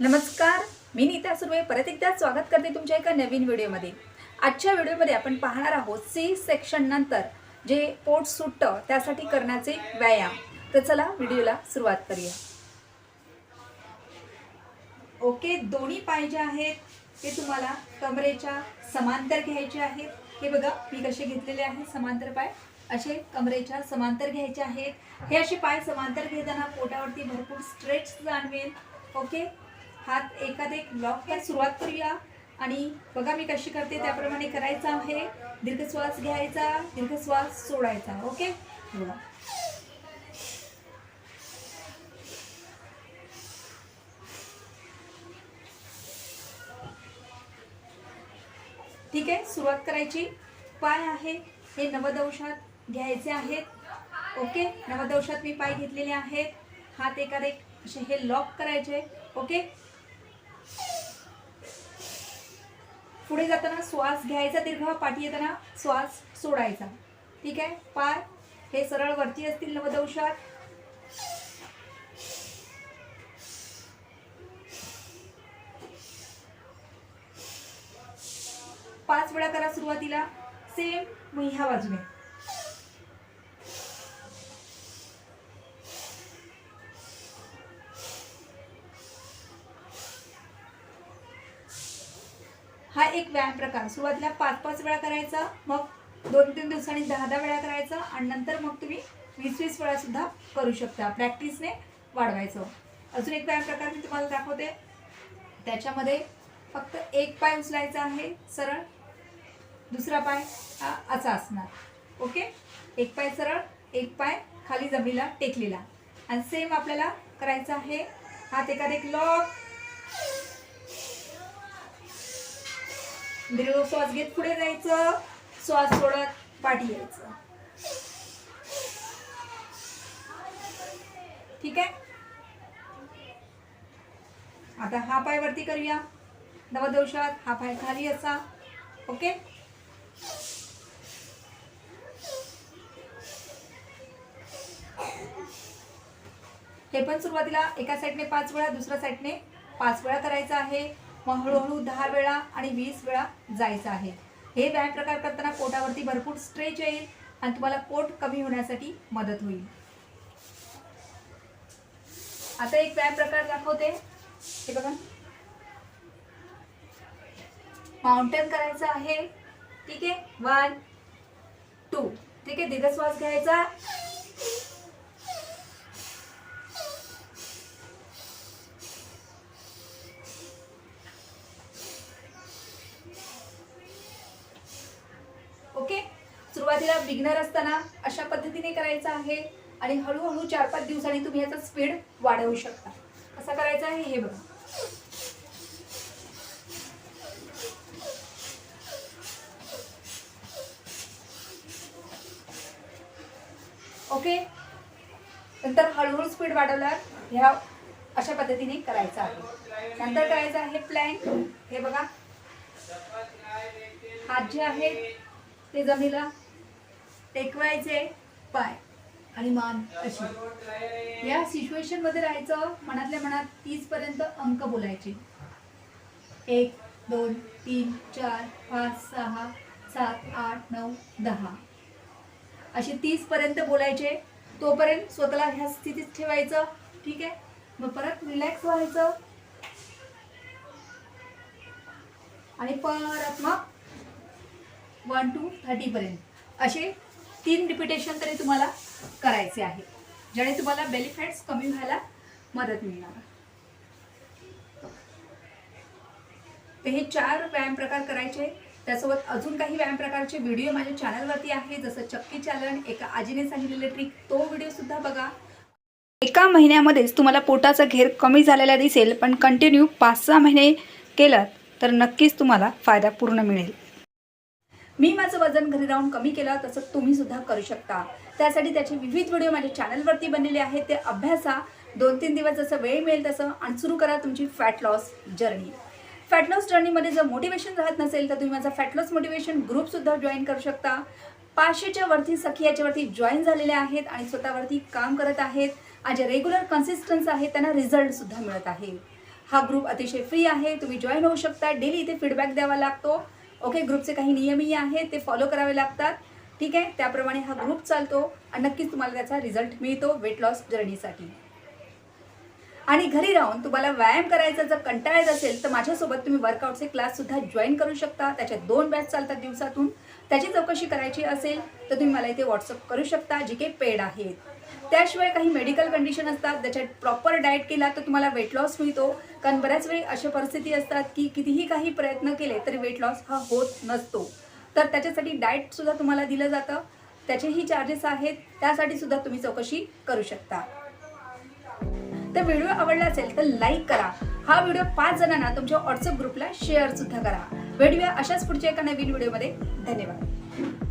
नमस्कार मी नीता सुर्वे. परत एकदा स्वागत करते तुमच्या एका नवीन व्हिडिओमध्ये. आजच्या व्हिडिओमध्ये आपण पाहणार आहोत सी सेक्शन नंतर जे पोट सुटतं त्यासाठी करण्याचे व्यायाम. तर चला व्हिडिओला सुरुवात करूया. ओके दोन्ही पाय जे आहेत ते तुम्हाला कमरेच्या समांतर घ्यायचे आहेत. हे बघा मी कसे घेतलेले आहेत समांतर पाय. असे कमरेच्या समांतर घ्यायचे आहेत. हे असे पाय समांतर घेताना पोटावरती भरपूर स्ट्रेच जाणवेल. ओके? हात एखाद एक लॉक सुरुवात करूया. आणि बघा मी कशी करते त्याप्रमाणे करायचं आहे. दीर्घश्वास घ्यायचा दीर्घश्वास सोडायचा ओके? बघा. ठीक आहे सुरुवात करायची. पाय आहे हे नवदंशात घ्यायचे आहेत. ओके? नवदंशात मी पाय घेतलेले आहेत. हात एखाद एक असे हे लॉक करायचे ओके? पुढे जाताना श्वास घ्यायचा दीर्घ पाठी येताना श्वास सोडायचा. ठीक आहे? पाय हे सरळ वरती असतील नवदंशात. पाच वेळा करा सुरुवातीला. सेम ह्या बाजूने. हा एक व्यायाम प्रकार. सुरुवातीला पाच पाच वेळा करायचा मग दोन तीन दिवसांनी दहा दहा वेळा करायचा आणि नंतर मग तुम्ही वीस वीस वेळासुद्धा करू शकता प्रॅक्टिसने वाढवायचं. अजून एक व्यायाम प्रकार मी तुम्हाला दाखवते. त्याच्यामध्ये फक्त एक पाय उचलायचा आहे सरळ. दुसरा पाय हा असा असणार. ओके? एक पाय सरळ एक पाय खाली जमिनीला टेकलेला. आणि सेम आपल्याला करायचं आहे हात एखाद एक लॉक दीर्घ श्वास घेत पुढे जायचं श्वास सोडत पाठी यायचं. ठीक आहे? आता हा पाय वरती करूया. नवदोषात हा पाय खाली असा. ओके? हे पण सुरुवातीला एका साईडने पाच वेळा दुसऱ्या साईडने पाच वेळा करायचं आहे. मग हळूहळू दहा वेळा आणि वीस वेळा जायचं आहे. हे व्यायाम प्रकार करताना पोटावरती भरपूर स्ट्रेच येईल आणि तुम्हाला पोट कमी होण्यासाठी मदत होईल. आता एक व्यायाम प्रकार दाखवते. हे बघा. माउंटेन करायचं आहे. ठीक आहे? वन टू ठीक आहे? दीर्घ श्वास घ्यायचा ओके सुरुवातीला बिगनर असताना अशा पद्धतीने करायचं आहे आणि हळूहळू चार पाच दिवसांनी तुम्ही याचा स्पीड वाढवू शकता. कसं करायचं आहे हे बघा. ओके? नंतर हळूहळू स्पीड वाढवल्यावर ह्या अशा पद्धतीने करायचं आहे. नंतर करायचं आहे प्लॅन. हे बघा. हात जे आहेत ते जमिनीला टेकवायचे पाय आणि मान अशी. या सिच्युएशनमध्ये राहायचं मनातल्या मनात तीस पर्यंत अंक बोलायचे. एक दोन तीन चार पाच सहा सात आठ नऊ दहा. असे तीस पर्यंत बोलायचे. तोपर्यंत स्वतःला ह्या स्थितीत ठेवायचं. ठीक आहे? मग परत रिलॅक्स व्हायचं. आणि परत मग वन टू थर्टीपर्यंत असे तीन रिपिटेशन तरी तुम्हाला करायचे आहे ज्याने तुम्हाला बेनिफिट्स कमी व्हायला मदत मिळणार. तर हे चार व्यायाम प्रकार करायचे. त्यासोबत अजून काही व्यायाम प्रकारचे व्हिडिओ माझ्या चॅनलवरती आहे जसं चक्की चालन एका आजीने सांगितलेले ट्रिक तो व्हिडिओ सुद्धा बघा. एका महिन्यामध्येच तुम्हाला पोटाचा घेर कमी झालेला दिसेल पण कंटिन्यू पाच सहा महिने केलं तर नक्कीच तुम्हाला फायदा पूर्ण मिळेल. मी माझं वजन घरी राहून कमी केलं तसं तुम्ही सुद्धा करू शकता. त्यासाठी त्याचे विविध व्हिडिओ माझ्या चॅनलवरती बनलेले आहेत. ते अभ्यासा. दोन तीन दिवस जसं वेळ मिळेल तसं आणि सुरू करा तुमची fat loss journey fat loss जर्नीमध्ये जर मोटिवेशन राहत नसेल तर तुम्ही माझा फॅट लॉस मोटिवेशन ग्रुपसुद्धा जॉईन करू शकता. पाचशेच्या वरती सखी याच्यावरती जॉईन झालेले आहेत आणि स्वतःवरती काम करत आहेत. आणि जे रेग्युलर कन्सिस्टन्स आहेत त्यांना रिझल्टसुद्धा मिळत आहे. हा ग्रुप अतिशय फ्री आहे. तुम्ही जॉईन होऊ शकता. डेली इथे फीडबॅक द्यावा लागतो. ओके ग्रुपचे काही नियमही आहेत ते फॉलो करावे लागतात. ठीक आहे? त्याप्रमाणे हा ग्रुप चालतो आणि नक्कीच तुम्हाला त्याचा रिझल्ट मिळतो वेट लॉस जर्नीसाठी आणि घरी राहून तुम्हाला व्यायाम करायचा जर कंटाळा येत असेल तर माझ्यासोबत तुम्ही वर्कआउटचे क्लाससुद्धा जॉईन करू शकता. त्याच्या दोन बॅच चालतात दिवसातून. त्याची चौकशी करायची असेल तर तुम्ही मला इथे व्हॉट्सअप करू शकता जी काही पेड आहेत. त्याशिवाय काही मेडिकल कंडिशन असतात त्याच्यात प्रॉपर डाएट केला तर तुम्हाला वेट लॉस मिळतो. कारण बऱ्याच वेळी अशा परिस्थिती असतात की कितीही काही प्रयत्न केले तरी वेट लॉस हा होत नसतो. तर त्याच्यासाठी डाएटसुद्धा तुम्हाला दिलं जातं. त्याचेही चार्जेस आहेत. त्यासाठी सुद्धा तुम्ही चौकशी करू शकता. तर व्हिडिओ आवडला असेल तर लाईक करा. हा व्हिडिओ पाच जणांना तुमच्या व्हॉट्सअप ग्रुपला शेअर सुद्धा करा. भेटूया अशाच पुढच्या एका नवीन व्हिडिओमध्ये धन्यवाद.